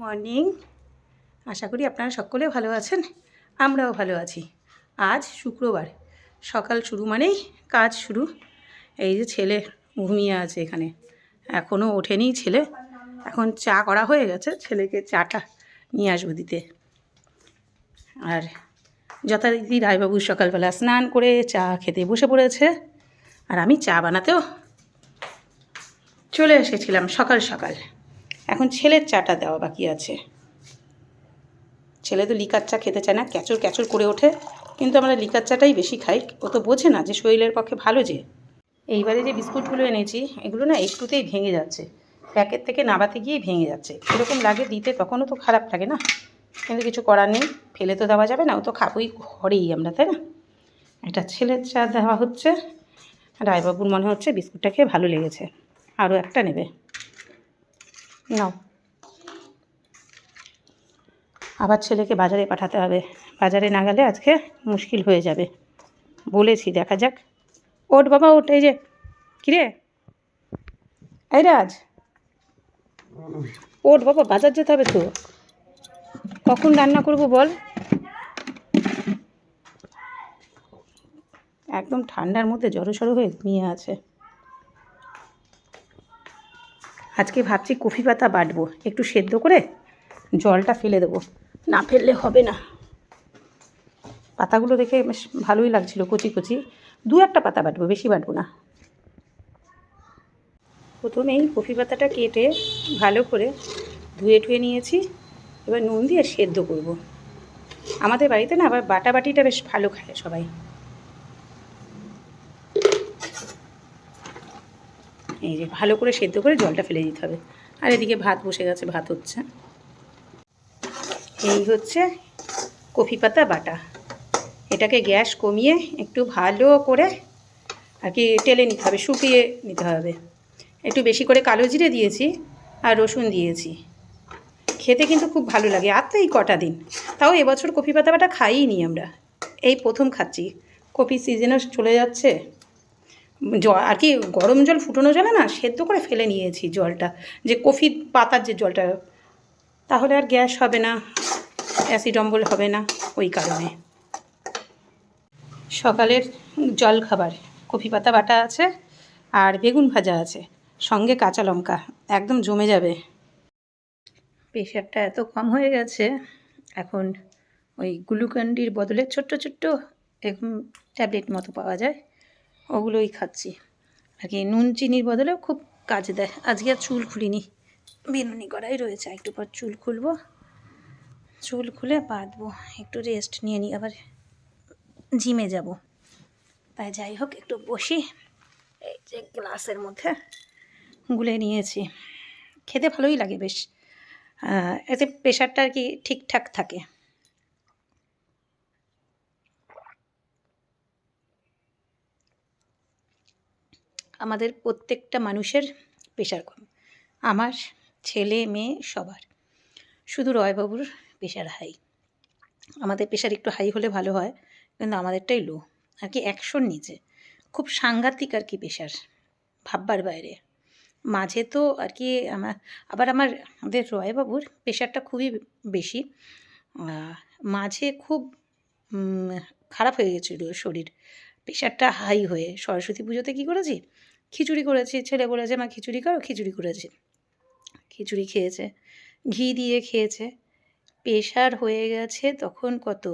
Morning. আশা করি আপনারা সকলে ভালো আছেন, আমরাও ভালো আছি। আজ শুক্রবার, সকাল শুরু মানেই কাজ শুরু। এই যে ছেলে ঘুমিয়ে আছে এখানে এখনও ওঠেনি ছেলে। এখন চা করা হয়ে গেছে, ছেলেকে চাটা নিয়ে আসব দিতে। আর যথারীতি রায়বাবু সকালবেলা স্নান করে চা খেতে বসে পড়েছে, আর আমি চা বানাতেও চলে এসেছিলাম সকাল সকাল। এখন ছেলের চাটা দেওয়া বাকি আছে। ছেলে তো লিকার চা খেতে চায় না, ক্যাচর ক্যাচর করে ওঠে, কিন্তু আমরা লিকার চাটাই বেশি খাই। ও তো বোঝে না যে শরীরের পক্ষে ভালো যে। এইবারে যে বিস্কুটগুলো এনেছি, এগুলো না একটুতেই ভেঙে যাচ্ছে। প্যাকেট থেকে নাবাতে গিয়েই ভেঙে যাচ্ছে। এরকম লাগে দিতে তখনও তো খারাপ লাগে না। কিন্তু কিছু করার নেই, ফেলে তো দেওয়া যাবে না, ও তো খাবোই ঘরেই আমরা, তাই না? এটা ছেলের চা দেওয়া হচ্ছে। রায়বাবুর মনে হচ্ছে বিস্কুটটা খেয়ে ভালো লেগেছে। আরও একটা নেবে। নাও। আবার ছেলেকে বাজারে পাঠাতে হবে। বাজারে না গেলে আজকে মুশকিল হয়ে যাবে। বলেছি, দেখা যাক। ওঠ বাবা ওট এই যে। কিরে? এই রাজ। ওঠ বাবা, বাজার যেতে হবে তো। কখন রান্না করব বল? একদম ঠান্ডার মধ্যে জড়সড়ো হয়ে ঘুমিয়ে আছে। আজকে ভাবছি কফি পাতা বাটবো। একটু সেদ্ধ করে জলটা ফেলে দেবো। না ফেললে হবে না। পাতাগুলো দেখে বেশ ভালোই লাগছিল, কচি কচি। দু একটা পাতা বাটবো, বেশি বাটবো না। প্রথমেই কফি পাতাটা কেটে ভালো করে ধুয়ে টুয়ে নিয়েছি। এবার নুন দিয়ে সেদ্ধ করব। আমাদের বাড়িতে না আবার বাটা বাটিটা বেশ ভালো খায় সবাই। এই যে ভালো করে সেদ্ধ করে জলটা ফেলে দিতে হবে। আর এদিকে ভাত বসে গেছে, ভাত হচ্ছে। এই হচ্ছে কফি পাতা বাটা। এটাকে গ্যাস কমিয়ে একটু ভালো করে আর কি টেলে নিতে হবে, শুকিয়ে নিতে হবে। একটু বেশি করে কালো জিরে দিয়েছি আর রসুন দিয়েছি। খেতে কিন্তু খুব ভালো লাগে, আর তো এই কটা দিন। তাও এবছর কফি পাতা বাটা খাইই নি আমরা। এই প্রথম খাচ্ছি। কফি সিজনও চলে যাচ্ছে। জল, আর কি গরম জল ফুটানো জলে না, সেদ্ধ করে ফেলে নিয়েছি জলটা। যে কফি পাতার যে জলটা, তাহলে আর গ্যাস হবে না, অ্যাসিড অম্বল হবে না ওই কারণে। সকালের জল খাবার, কফি পাতা বাটা আছে আর বেগুন ভাজা আছে, সঙ্গে কাঁচা লঙ্কা, একদম জমে যাবে। প্রেশারটা এত কম হয়ে গেছে, এখন ওই গ্লুকন্ডির বদলে ছোট্ট ছোট্ট এরকম ট্যাবলেট মতো পাওয়া যায়। ওগুলোই খাচ্ছি। আর কি নুন চিনির বদলেও খুব কাজে দেয়। আজকে আর চুল খুলিনি। বেনুনি করাই রয়েছে। একটু পর চুল খুলবো। চুল খুলে বাঁধবো। একটু রেস্ট নিয়ে নিই। আবার জিমে যাব। তাই যাই হোক, একটু বসি। এই যে গ্লাসের মধ্যে গুলে নিয়েছি। খেতে ভালোই লাগে বেশ। এতে প্রেশারটা আর কি ঠিকঠাক থাকে। আমাদের প্রত্যেকটা মানুষের প্রেশার কম আমার ছেলে, মেয়ে সবার। শুধু রয়বাবুর প্রেশার হাই। আমাদের প্রেশার একটু হাই হলে ভালো হয়, কিন্তু আমাদেরটাই লো আর কি একশোর নিচে। খুব সাংঘাতিক আর কি প্রেশার ভাববার বাইরে। মাঝে তো আর কি আমার আবার আমার, আমাদের রয়বাবুর প্রেশারটা খুবই বেশি। মাঝে খুব খারাপ হয়ে গেছিল শরীর। প্রেশারটা হাই হয়ে, সরস্বতী পুজোতে কী করেছি? খিচুড়ি করেছি, ছেলে বলেছে, মা, খিচুড়ি করো, খিচুড়ি করেছি। খিচুড়ি খেয়েছে, ঘি দিয়ে খেয়েছে। প্রেশার হয়ে গেছে তখন কত?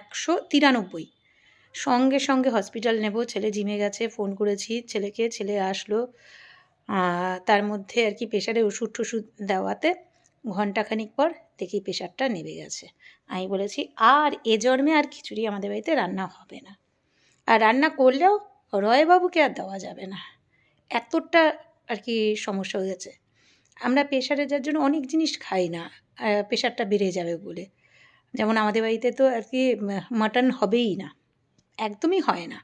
একশো তিরানব্বই। সঙ্গে সঙ্গে হসপিটাল নেব, ছেলে জিমে গেছে, ফোন করেছি ছেলেকে, ছেলে আসলো। তার মধ্যে আর কি প্রেশারে ওষুধ টষুধ দেওয়াতে ঘন্টাখানিক পর দেখি প্রেশারটা নেমে গেছে। আমি বলেছি, আর এ জন্মে আর খিচুড়ি আমাদের বাড়িতে রান্না হবে না। আর রান্না করলেও রয়বাবুকে আর দেওয়া যাবে না। এতটা আর কি সমস্যা হয়ে গেছে। আমরা প্রেশারে যার জন্য অনেক জিনিস খাই না প্রেশারটা বেড়ে যাবে বলে। যেমন আমাদের বাড়িতে তো আর কি মাটন হবেই না, একদমই হয় না।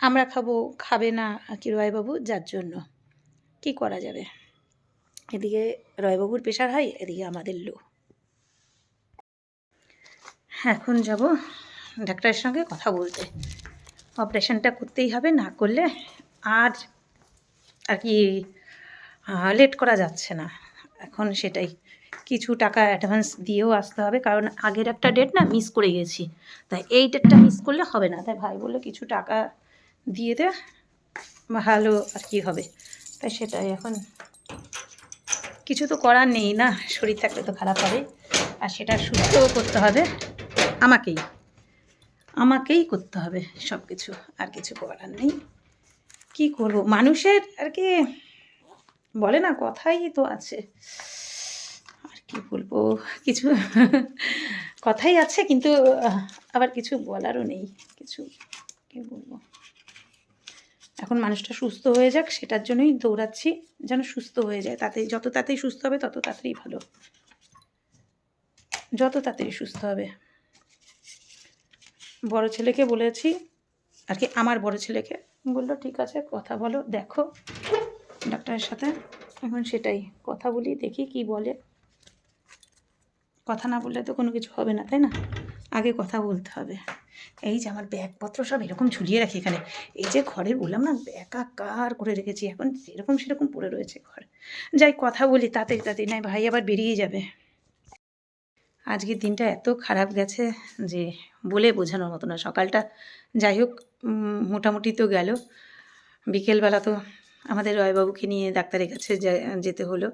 আমরা খাব, খাবে না আর কি রয়বাবু যার জন্য। কি করা যাবে? এদিকে রয়বাবুর প্রেশার হাই এদিকে আমাদের লো এখন যাব ডাক্তারের সঙ্গে কথা বলতে। অপারেশনটা করতেই হবে, না করলে আর আর কি লেট করা যাচ্ছে না। এখন সেটাই, কিছু টাকা অ্যাডভান্স দিয়েও আসতে হবে, কারণ আগের একটা ডেট না মিস করে গেছি। তাই এই ডেটটা মিস করলে হবে না। তাই ভাই বলল কিছু টাকা দিয়ে দে, ভালো আর কি হবে। তাই সেটাই এখন, কিছু তো করার নেই না, শরীর থাকলে তো খারাপ হবে, আর সেটা সুস্থও করতে হবে, আমাকেই। আমাকেই করতে হবে সব কিছু আর কিছু করার নেই। কি করব? মানুষের আর কি বলে না, কথাই তো আছে। আর কি বলব? কিছু কথাই আছে, কিন্তু আবার কিছু বলারও নেই। কিছু কি বলব? এখন মানুষটা সুস্থ হয়ে যাক, সেটার জন্যই দৌড়াচ্ছি, যেন সুস্থ হয়ে যায়। তাতে যত তাড়াতাড়ি সুস্থ হবে, তত তাড়াতাড়ি ভালো। যত তাড়াতাড়ি সুস্থ হবে। বড় ছেলেকে বলেছি, আর কি আমার বড় ছেলেকে। বলল, ঠিক আছে, কথা বলো, দেখো ডাক্তারের সাথে। এখন সেটাই, কথা বলি, দেখি কি বলে। কথা না বললে তো কোনো কিছু হবে না, তাই না? আগে কথা বলতে হবে। এই যে আমার ব্যাগপত্র সব এরকম ঝুলিয়ে রাখি এখানে। এই যে ঘরে বললাম না, একাকার করে রেখেছি, এখন সেরকম সেরকম পড়ে রয়েছে ঘর। যাই, কথা বলি তাতে তাতে নাই ভাই আবার বেরিয়ে যাবে। আজকের দিনটা এত খারাপ গেছে যে বলে বোঝানোর মতো না সকালটা যাই হোক মোটামুটি তো গেল। বিকেলবেলা তো আমাদের রয়বাবুকে নিয়ে ডাক্তারের কাছে যেতে হলো।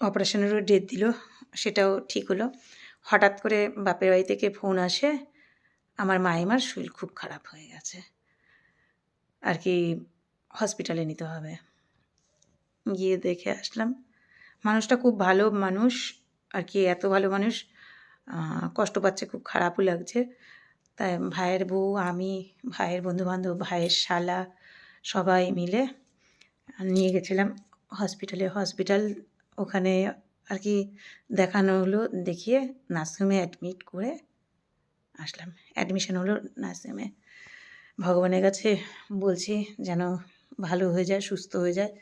অপারেশনেরও ডেট দিল, সেটাও ঠিক হলো। হঠাৎ করে বাপের বাড়ি থেকে ফোন আসে, আমার মাইমার শরীর খুব খারাপ হয়ে গেছে। আর কি হসপিটালে নিতে হবে। গিয়ে দেখে আসলাম। মানুষটা খুব ভালো মানুষ আর কি এত ভালো মানুষ কষ্ট পাচ্ছে, খুব খারাপও লাগছে। তাই ভাইয়ের বউ, আমি, ভাইয়ের বন্ধুবান্ধব, ভাইয়ের শালা, সবাই মিলে নিয়ে গেছিলাম হসপিটালে। হসপিটাল ওখানে আর কি দেখানো হলো, দেখিয়ে নার্সিংহোমে অ্যাডমিট করে আসলাম। অ্যাডমিশন হলো নার্সিংহোমে। ভগবানের কাছে বলছি যেন ভালো হয়ে যায়, সুস্থ হয়ে যায়।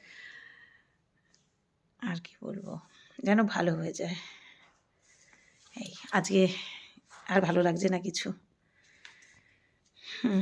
আর কি বলব? যেন ভালো হয়ে যায়। এই আজকে আর ভালো লাগছে না কিছু। হুম।